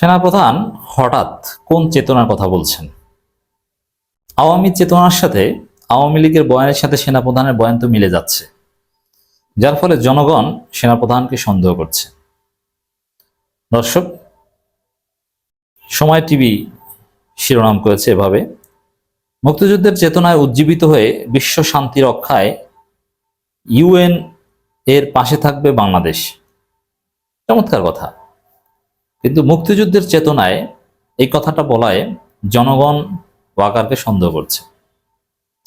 সেনাপ্রধান হঠাৎ কোন চেতনার কথা বলছেন? আওয়ামী চেতনার সাথে আওয়ামী লীগের বয়ানের সাথে সেনাপ্রধানের বয়ান তো মিলে যাচ্ছে। যার ফলে জনগণ সেনাপ্রধানকে সন্দেহ করছে। দর্শক, সময় টিভি শিরোনাম করেছে এভাবে। মুক্তিযুদ্ধের চেতনায় উজ্জীবিত হয়ে বিশ্ব শান্তি রক্ষায় ইউএন এর পাশে থাকবে বাংলাদেশ। চমৎকার কথা। কিন্তু মুক্তিযুদ্ধের চেতনায় এই কথাটা বলায় জনগণ ওয়াকারকে সন্দেহ করছে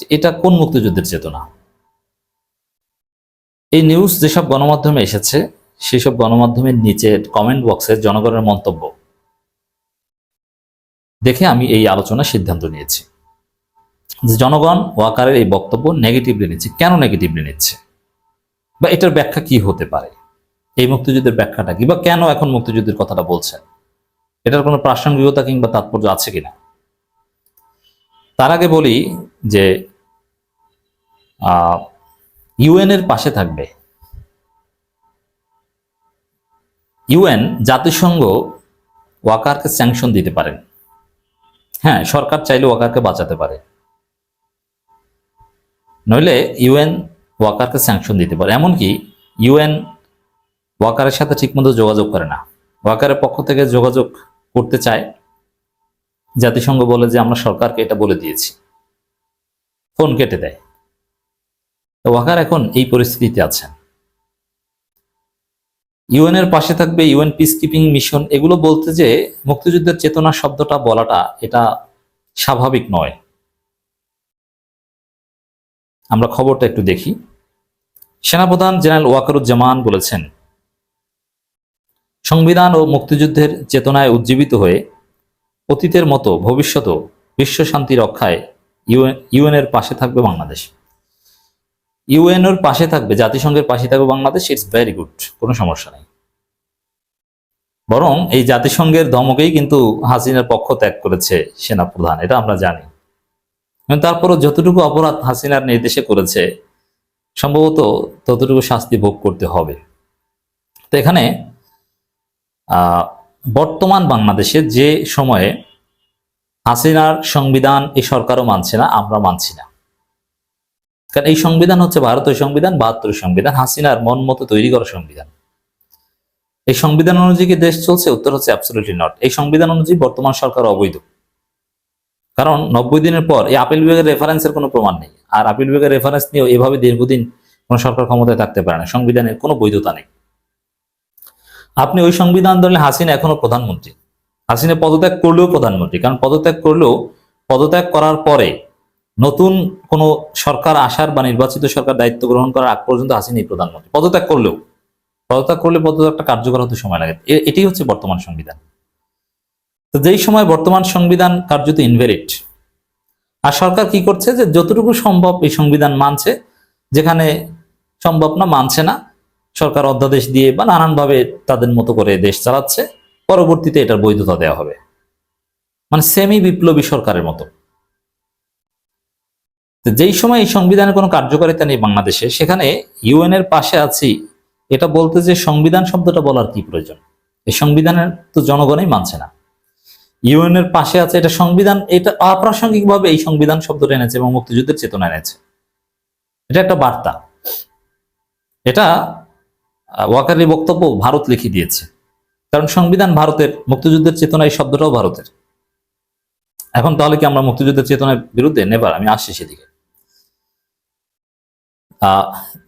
এটা কোন মুক্তিযুদ্ধের চেতনা? এই নিউজ যেসব গণমাধ্যমে এসেছে, সেসব গণমাধ্যমের নিচে কমেন্ট বক্সে জনগণের মন্তব্য। দেখে আমি এই আলোচনা সিদ্ধান্ত নিয়েছি। জনগণ ওয়াকারের এই বক্তব্য নেগেটিভলি নিচ্ছে। কেন নেগেটিভলি নিচ্ছে? বা এটার ব্যাখ্যা কি হতে পারে? এই মুক্তিযুদ্ধের ব্যাখ্যাটা কি? বা কেন এখন মুক্তিযুদ্ধের কথাটা বলছেন? এটার কোনো প্রাসঙ্গিকতা কিংবা তাৎপর্য আছে কিনা? তার আগে বলি যে ইউএন এর পাশে থাকবে। ইউএন জাতিসংঘ ওয়াকারকে স্যাংশন দিতে পারেন হ্যাঁ সরকার চাইলে ওয়াকারকে বাঁচাতে পারে। নইলে ইউএন ওয়াকারকে স্যাংশন দিতে পারে। এমনকি ইউএন ওয়াকারের সাথে ঠিকমতো যোগাযোগ করে না। ওয়াকারের পক্ষ থেকে যোগাযোগ করতে চায়। জাতিসংঘ বলে যে, আমরা সরকারকে এটা বলে দিয়েছি। ফোন কেটে দেয়। ওয়াকার এখন এই পরিস্থিতিতে আছেন। ইউএন এর পাশে থাকবে ইউএন পিস কিপিং মিশন এগুলো বলতে যে, মুক্তিযুদ্ধের চেতনা শব্দটা বলাটা, এটা স্বাভাবিক নয়। আমরা খবরটা একটু দেখি। সেনাপ্রধান জেনারেল ওয়াকারুজ্জামান বলেছেন সংবিধান ও মুক্তিযুদ্ধের চেতনায় উজ্জীবিত হয়ে অতীতের মতো ভবিষ্যতেও বিশ্ব শান্তি রক্ষায় ইউএন এর পাশে থাকবে বাংলাদেশ। ইউএন এর পাশে থাকবে, জাতিসংঘের পাশে থাকবে বাংলাদেশ, ইটস ভেরি গুড, কোনো সমস্যা নেই। বরং এই জাতিসংঘের ধমকেই কিন্তু হাসিনার পক্ষ ত্যাগ করেছে সেনাপ্রধান, এটা আমরা জানি। তারপরও যতটুকু অপরাধ হাসিনার নির্দেশে করেছে, সম্ভবত ততটুকু শাস্তি ভোগ করতে হবে। তো এখানে বর্তমান বাংলাদেশে যে সময়ে হাসিনার সংবিধান এই সরকারও মানছে না, আমরা মানছি না। কারণ এই সংবিধান হচ্ছে ভারতীয় সংবিধান বাহাত্তর সংবিধান, হাসিনার মন মতো তৈরি করা সংবিধান। এই সংবিধান অনুযায়ী কি দেশ চলছে? উত্তর হচ্ছে অ্যাবসলিউটলি নট এই সংবিধান অনুযায়ী বর্তমান সরকার অবৈধ। কারণ নব্বই দিনের পর এই আপিল বিভাগের রেফারেন্সের কোনো প্রমাণ নেই। আর আপিল বিভাগের রেফারেন্স নিয়েও এভাবে দীর্ঘদিন কোনো সরকার ক্ষমতায় থাকতে পারে না। সংবিধানের কোনো বৈধতা নেই। আপনি ওই সংবিধান ধরলে হাসিনা এখনও প্রধানমন্ত্রী। হাসিনা পদত্যাগ করলেও প্রধানমন্ত্রী, কারণ পদত্যাগ করলেও পদত্যাগ করার পরে নতুন কোনো সরকার আসার বা নির্বাচিত সরকার দায়িত্ব গ্রহণ করার আগ পর্যন্ত হাসিনাই প্রধানমন্ত্রী। পদত্যাগ করলেও, পদত্যাগ করলে পদত্যাগটা কার্যকর হতে সময় লাগে। এটি হচ্ছে বর্তমান সংবিধান। তো যেই সময় বর্তমান সংবিধান কার্যত ইনভেরিট আর সরকার কি করছে যে যতটুকু সম্ভব এই সংবিধান মানছে, যেখানে সম্ভব না, মানছে না সরকার অধ্যাদেশ দিয়ে বা নানানভাবে তাদের মতো করে দেশ চালাচ্ছে, পরবর্তীতে এটার বৈধতা দেওয়া হবে। মানে সেমি বিপ্লবী সরকারের মতো। যেই সময় এই সংবিধানের কোনো কার্যকারিতা নেই বাংলাদেশে, সেখানে ইউএন এর পাশে আছি, এটা বলতে যে সংবিধান শব্দটা বলার কি প্রয়োজন? এই সংবিধানের তো জনগণই মানছে না। ইউএন এর পাশে আছে এটা সংবিধান, এটা অপ্রাসঙ্গিকভাবে এই সংবিধান শব্দটা এনেছে এবং মুক্তিযুদ্ধের চেতনা এনেছে। এটা একটা বার্তা। এটা ওয়াকারের বক্তব্য ভারত লিখে দিয়েছে। কারণ সংবিধান ভারতের, মুক্তিযুদ্ধের চেতনা এই শব্দটাও ভারতের। এখন তাহলে কি আমরা মুক্তিযুদ্ধের চেতনার বিরুদ্ধে? নেবার, আমি আসছি সেদিকে।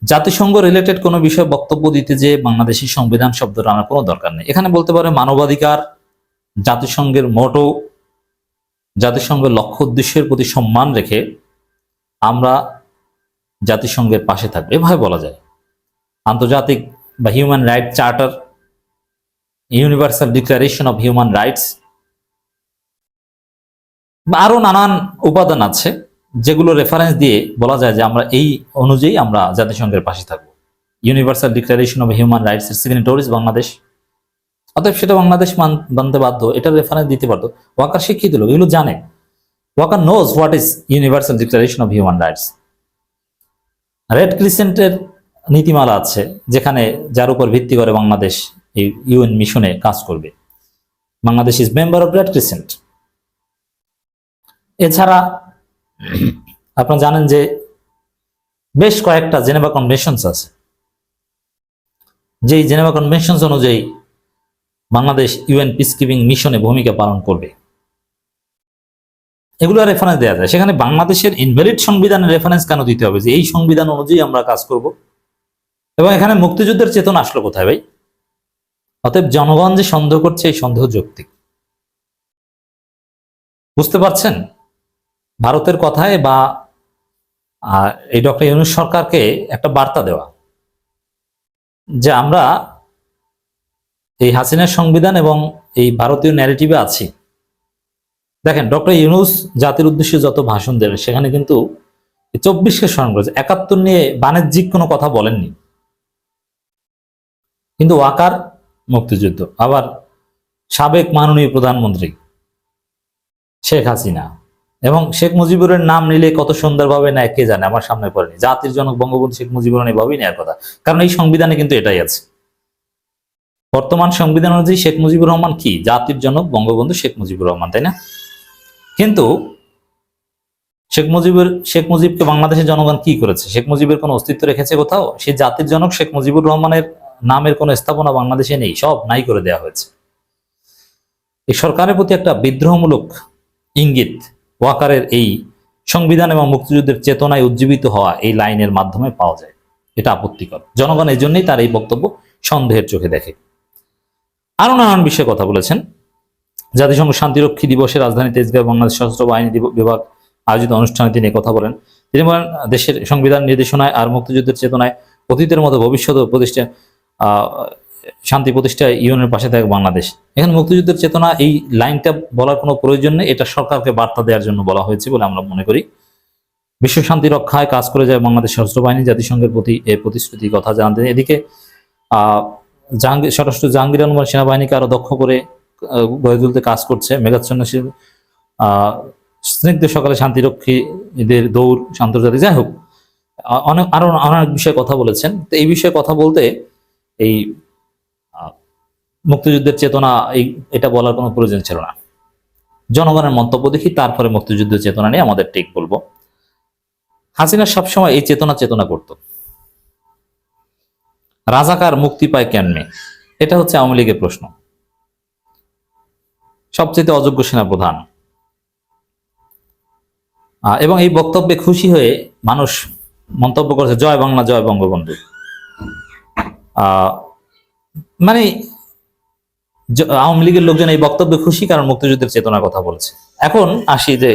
জাতিসংঘ রিলেটেড কোনো বিষয়ে বক্তব্য দিতে যে বাংলাদেশি সংবিধান শব্দটা আমার কোনো দরকার নেই। এখানে বলতে পারে মানবাধিকার জাতিসংঘের মোটো, জাতিসংঘের লক্ষ্য উদ্দেশ্যের প্রতি সম্মান রেখে আমরা জাতিসংঘের পাশে থাকব। এভাবে বলা যায়। আন্তর্জাতিক বা human right charter universal declaration of human rights বা আরও নানান উপাদান আছে যেগুলো রেফারেন্স দিয়ে বলা যায় যে আমরা এই অনুযায়ী আমরা জাতিসংঘের পাশে থাকব। Universal declaration of human rights এর সিগনেটরিজ বাংলাদেশ অতএব সেটা বাংলাদেশ মানতে বাধ্য, এটা রেফারেন্স দিতে পারতো ওয়াকার শিখিয়ে দিল এগুলো জানে। Waker knows what is universal declaration of human rights red ক্রিসেন্টের নীতিমালা আছে যেখানে যার উপর ভিত্তি করে বাংলাদেশ এই ইউএন মিশনে কাজ করবে। Bangladesh is member of red crescent এছাড়া আপনারা জানেন যে বেশ কয়েকটা জেনেভা কনভেনশনস আছে। যেই জেনেভা কনভেনশনস অনুযায়ী বাংলাদেশ ইউএন পিস কিপিং মিশনে ভূমিকা পালন করবে। এগুলো রেফারেন্স দেওয়া যায়। সেখানে বাংলাদেশের ইনভ্যালিড সংবিধানের রেফারেন্স কেন দিতে হবে? যে এই সংবিধান অনুযায়ী আমরা কাজ করব। এবং এখানে মুক্তিযুদ্ধের চেতনা আসলো কোথায় ভাই? অতএব জনগণ যে সন্দেহ করছে এই সন্দেহ যৌক্তিক। বুঝতে পারছেন? ভারতের কথায় বা এই ডক্টর ইউনুস সরকারকে একটা বার্তা দেওয়া যে আমরা এই হাসিনার সংবিধান এবং এই ভারতীয় ন্যারেটিভে আছি। দেখেন, ডক্টর ইউনুস জাতির উদ্দেশ্যে যত ভাষণ দেন সেখানে কিন্তু চব্বিশকে স্মরণ করেছে। একাত্তর নিয়ে বাণিজ্যিক কোনো কথা বলেননি। কিন্তু ওয়াকার মুক্তিযুদ্ধ, আবার সাবেক মাননীয় প্রধানমন্ত্রী শেখ হাসিনা এবং শেখ মুজিবুরের নাম নিলে কত সুন্দরভাবে নেয়, কে জানে, আমার সামনে পড়েনি। জাতির জনক বঙ্গবন্ধু শেখ মুজিবুর এভাবেই নেওয়ার কথা। কারণ এই সংবিধানে কিন্তু এটাই আছে। বর্তমান সংবিধান অনুযায়ী শেখ মুজিবুর রহমান কি? জাতির জনক বঙ্গবন্ধু শেখ মুজিবুর রহমান, তাই না? কিন্তু শেখ মুজিবুর, শেখ মুজিবকে বাংলাদেশের জনগণ কি করেছে? শেখ মুজিবের কোনো অস্তিত্ব রেখেছে কোথাও? সে জাতির জনক শেখ মুজিবুর রহমানের নামের কোনো স্থাপনা বাংলাদেশে নেই, সব নাই করে দেওয়া হয়েছে। এই সরকারের প্রতি একটা বিদ্রোহমূলক ইঙ্গিত, ওয়াকারের এই সংবিধান এবং মুক্তিযুদ্ধের চেতনায় উজ্জীবিত হওয়া এই লাইনের মাধ্যমে পাওয়া যায়। এটা আপত্তিকর। জনগণ এই জন্যই তার এই বক্তব্য সন্দেহের চোখে দেখে। আরও নানান বিষয়ে কথা বলেছেন। জাতিসংঘ শান্তিরক্ষী দিবসে রাজধানী তেজগাঁও বাংলাদেশ সশস্ত্র বাহিনী বিভাগ আয়োজিত অনুষ্ঠানে তিনি কথা বলেন। তিনি বলেন, দেশের সংবিধান নির্দেশনায় আর মুক্তিযুদ্ধের চেতনায় অতীতের মতো ভবিষ্যৎ প্রতিষ্ঠা শান্তি প্রতিষ্ঠায় ইউনের পাশে থাকে বাংলাদেশ। এখানে মুক্তিযুদ্ধের চেতনা এই লাইনটা বলার কোনো প্রয়োজন নেই এটা সরকারকে বার্তা দেওয়ার জন্য বলা হয়েছে বলে আমরা মনে করি। বিশ্ব শান্তি রক্ষায় কাজ করে যায় বাংলাদেশ সশস্ত্র বাহিনী জাতিসংঘের প্রতি এই প্রতিশ্রুতির কথা জানাতেন এদিকে জাহাঙ্গীর স্বরাষ্ট্র জাহাঙ্গীর আলমান সেনাবাহিনীকে আরও দক্ষ করে গড়ে তুলতে কাজ করছে। মেঘাচ্ছন্ন শীল, আহ স্নিগ্ধ সকালে শান্তিরক্ষীদের দৌড় আন্তর্জাতিক। যাই হোক অনেক আরও অনেক বিষয়ে কথা বলেছেন। তো এই বিষয়ে কথা বলতে এই মুক্তিযুদ্ধের চেতনা, এই, এটা বলার কোনো প্রয়োজন ছিল না। জনগণের মন্তব্য দেখি, তারপরে মুক্তিযুদ্ধের চেতনা নিয়ে আমাদের ঠিক বলব। হাসিনা সবসময় এই চেতনা চেতনা করত। রাজাকার মুক্তি পায় কেমনে? এটা হচ্ছে আওয়ামী লীগের প্রশ্ন। সবচেয়ে অযোগ্য সেনা প্রধান এবং এই বক্তব্যে খুশি হয়ে মানুষ মন্তব্য করেছে, জয় বাংলা, জয় বঙ্গবন্ধু। মানে আওয়ামী লীগের লোকজন এই বক্তব্যে খুশি কারণ মুক্তিযুদ্ধের চেতনার কথা বলছে। এখন আসি যে,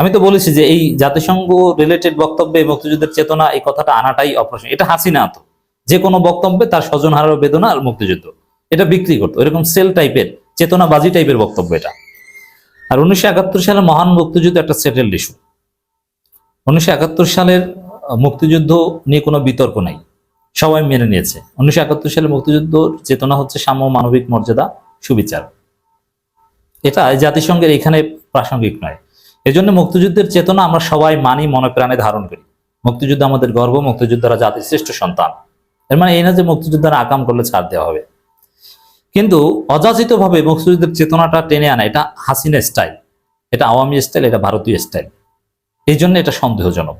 আমি তো বলেছি যে এই জাতিসংঘ রিলেটেড বক্তব্যে মুক্তিযুদ্ধের চেতনা এই কথাটা আনাটাই অপ্রশ্ন এটা হাসিনা তো। যে কোনো বক্তব্যে তার স্বজন হারার বেদনা আর মুক্তিযুদ্ধ। এটা বিক্রি করতো। এরকম সেল টাইপের, চেতনাবাজি টাইপের বক্তব্য এটা। আর উনিশশো একাত্তর সালে মহান মুক্তিযুদ্ধ একটা সেটেলড ইস্যু উনিশশো একাত্তর সালের মুক্তিযুদ্ধ নিয়ে কোনো বিতর্ক নাই। সবাই মেনে নিয়েছে। উনিশশো একাত্তর সালে মুক্তিযুদ্ধ চেতনা হচ্ছে সাম্য মানবিক মর্যাদা, সুবিচার। এটা জাতিসংঘের এখানে প্রাসঙ্গিক নয়। এজন্য মুক্তিযুদ্ধের চেতনা আমরা সবাই মানি, মনে প্রাণে ধারণ করি। মুক্তিযুদ্ধ আমাদের গর্ব, মুক্তিযোদ্ধারা জাতির শ্রেষ্ঠ সন্তান। এর মানে এই না যে মুক্তিযোদ্ধারা আকাম করলে ছাড় দেওয়া হবে। কিন্তু অযাচিত ভাবে মুক্তিযুদ্ধের চেতনাটা টেনে আনা, এটা হাসিনা স্টাইল। এটা আওয়ামী স্টাইল, এটা ভারতীয় স্টাইল। এই জন্য এটা সন্দেহজনক।